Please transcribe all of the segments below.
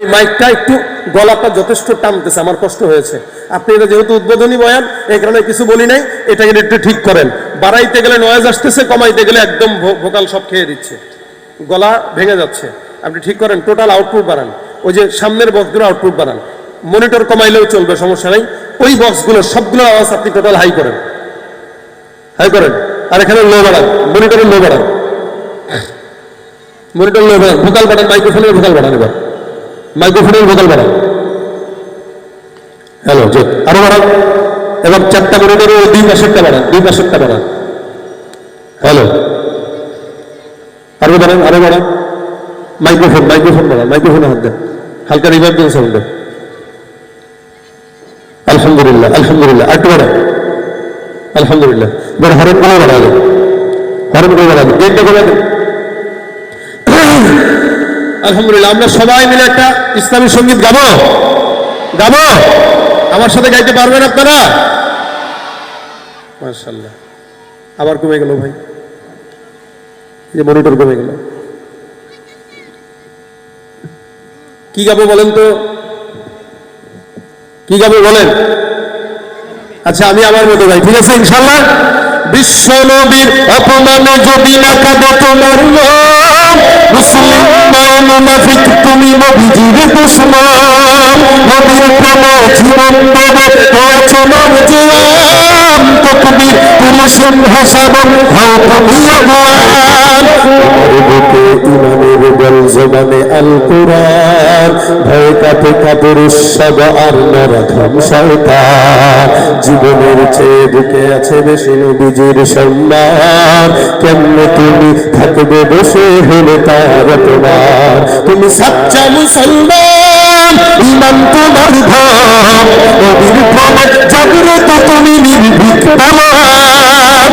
মাইকটা একটু গলাটা যথেষ্ট টানতেছে, আমার কষ্ট হয়েছে। আপনি এটা যেহেতু উদ্বোধনী বয়ান, এই কারণে কিছু বলি নাই এটা কিন্তু একটু ঠিক করেন। বাড়াইতে গেলে নয়েজ আসতেছে, কমাইতে গেলে একদম ভোকাল সব খেয়ে দিচ্ছে। গলা ভেঙে যাচ্ছে। আপনি ঠিক করেন টোটাল আউটপুট বাড়ান। ওই যে সামনের বক্সগুলো আউটপুট বাড়ান। মনিটর কমাইলেও চলবে, সমস্যা নাই। ওই বক্সগুলো সবগুলো আওয়াজ আপনি টোটাল হাই করেন। হাই করেন। আর এখানে লো বাড়ান। মনিটরের লো বাড়ান। মনিটর লো বাড়ান। ভোকাল বাড়ান মাইক্রোফোনের ভোকাল বাড়ান এবার। মাইক্রোফোনের ভোকাল বাড়ান হ্যালো যে আরও বাড়ান এবং চারটা মনিটরের ওই দুই পাশেরটা বাড়ান দুই পাশেরটা বাড়ান হ্যালো আরও বাড়ান আরও বাড়ান মাইক্রোফোন মাইক্রোফোন বাড়ান মাইক্রোফোনে হাত দেন। হালকা রিভার দিন সাউন্ড আলহামদুলিল্লাহ আলহামদুলিল্লাহ। আরেকটু বাড়ান আলহামদুলিল্লাহ। এবার হরেন করে বাড়ালে হরেন করে বাড়ালে গেটটা করে দেন আলহামদুলিল্লাহ, আমরা সবাই মিলে একটা ইসলামী সংগীত গাবো। গাবো। আমার সাথে গাইতে পারবেন আপনারা? মার্শাল্লাহ আবার কমে গেল ভাই। যে মনিটর কমে গেল। কি গাবো বলেন তো? কি গাবো বলেন? আচ্ছা আমি আমার মতো গাই। ঠিক আছে ইনশাল্লাহ বিশ্ব নবীর অপমানে যদি না কাঁদে তোমার মুসলিম মুনাফিক তুমি নবীজির দুশ্মন। নবীর প্রেম জীবন দেবে হয়েছে নব জীবন তকবীর তুমি সিংহাসন হও তুমি জবানে আল কোরআন ভয় কাপে কাপের উৎসব আর নরধম শয়তান। জীবনের চেয়ে বুকে আছে বেশি নবীজির সম্মান। কেমনে তুমি থাকবে বসে হলে তার তোমার তুমি সাচ্চা মুসলমান, ইমান তোমার ধন নবীর প্রেমে জাগ্রত তুমি নির্ভীক প্রমাণ।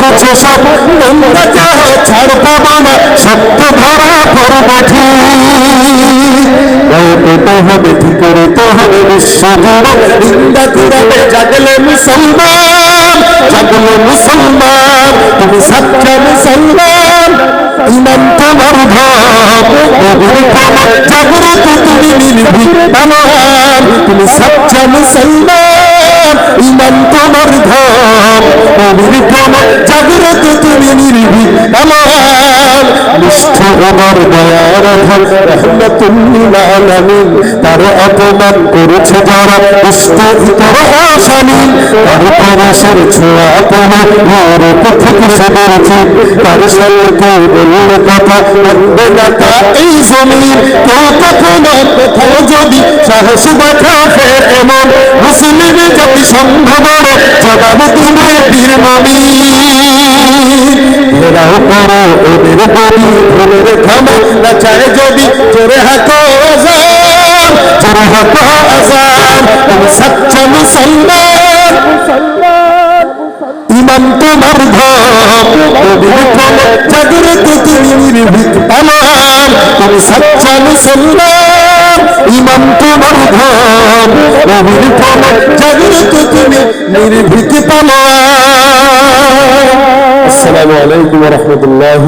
করছে সব নোংরা যাহ ছাড় পাবো না সত্য ধরা পড়বে ঠিক হবে ঠিক করতে হবে বিশ্বজুড়ে। নিন্দা করাবে জাগলে মুসলমান জাগলে মুসলমান, তুমি সাচ্চা মুসলমান। ইমান তোমার ভাব তুমি নির্ভীক আমার তুমি সাচ্চা মুসলমান, ইমান তোমার নবীর প্রেম জাগ্রত তুমি নির্ভীক আমার নিষ্ঠ আমার দয়ার ধাম রহমতুল্লিল আলামিন, তার অপমান করেছে যারা ভিতর আসামি। তার পরশের ছোঁয়া পড়ে ওর পথে সদরছে তার সঙ্গে বললে কথা না, তা এই জমিন। কেউ কখনো কোথাও যদি সাহস দেখাবে এমন মুসলিম সম্ভবর জবাব দিবে বীর নবী ঘেরাও করো ওদের বলি ভুলের থামো না চায় যদি জোরে হাঁটো আজান তুমি সচ্চা মুসলমান। ইমান তোমার জাগ্রত তুমি পালান। তুমি সচ্চা মুসলমান ইমান তোমার নবীর প্রেমে জাগ্রত তুমি নির্ভীক পালান আসসালামু আলাইকুম রহমতুল্লাহ